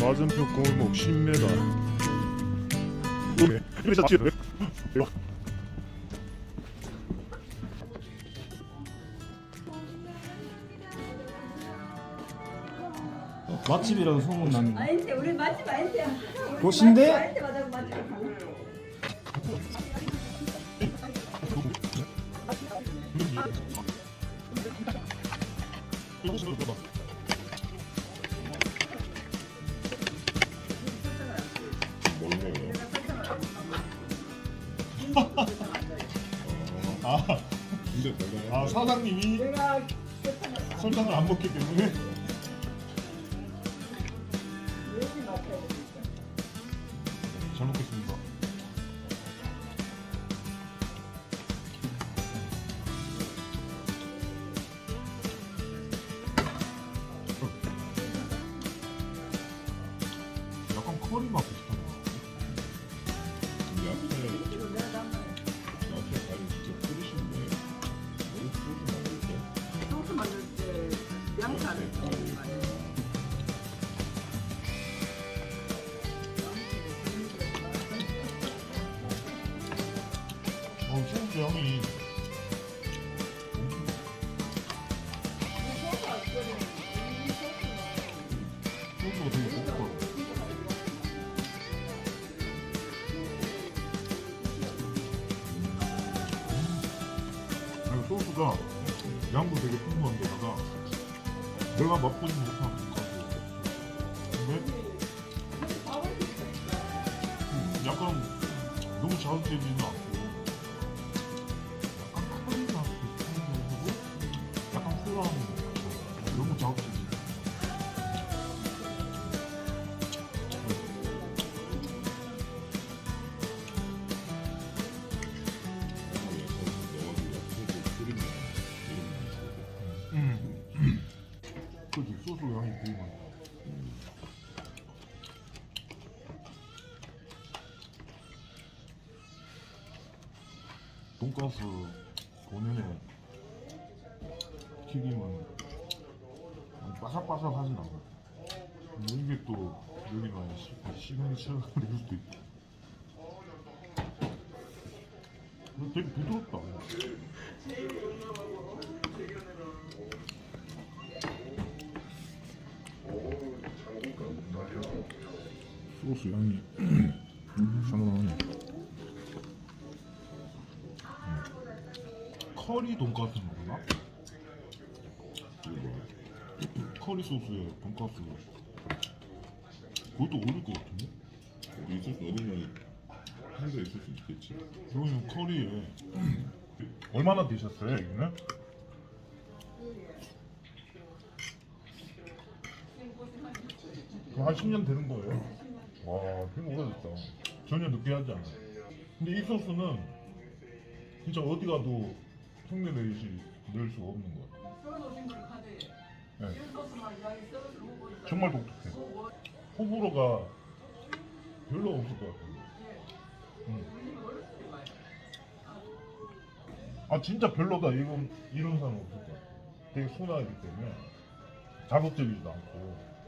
맞은편 골목 10m. 오케이. 이거 잡지. 이거. 맛집이라고 소문난 아닌데 우리 맛집 아닌데 곳인데? 아닌데 맞아 맛집 가나? 근데 내 가아 사장님이 설탕을 안 먹기 때문에. 잘 먹겠습니다. 약간 커리 맛 향이. 소주가 되게 고급하고 음. 소스가 양도 되게 풍부한 데다가 내가 맛보지 못한 근데 음, 약간 너무 자극적이지는 않고 그지 소스 향이 되게 나. 돈가스 본연의 튀김은 바삭바삭하진 않아. 근데 이게 또 여기는 시그니처가 될 수도. 근데 되게 부드럽다. 소스 양이 상당하네. 커리 돈가스 먹나? 커리 소스에 돈가스 그것도 어울릴 것 같은데? 있을 수 어디면 한대 있을 수 있겠지. 여기는 커리에 얼마나 드셨어요 여기는? 그럼 한 10년 되는 거예요? 와 되게 오래됐다. 전혀 느끼하지 않아 근데 이 소스는 진짜 어디 가도 흉내 내듯이 낼 수가 없는 거야 네. 정말 독특해. 호불호가 별로 없을 것 같아 음. 아 진짜 별로다. 이런 이런 사람 없을 것 같아 되게 순하기 때문에 자극적이지도 않고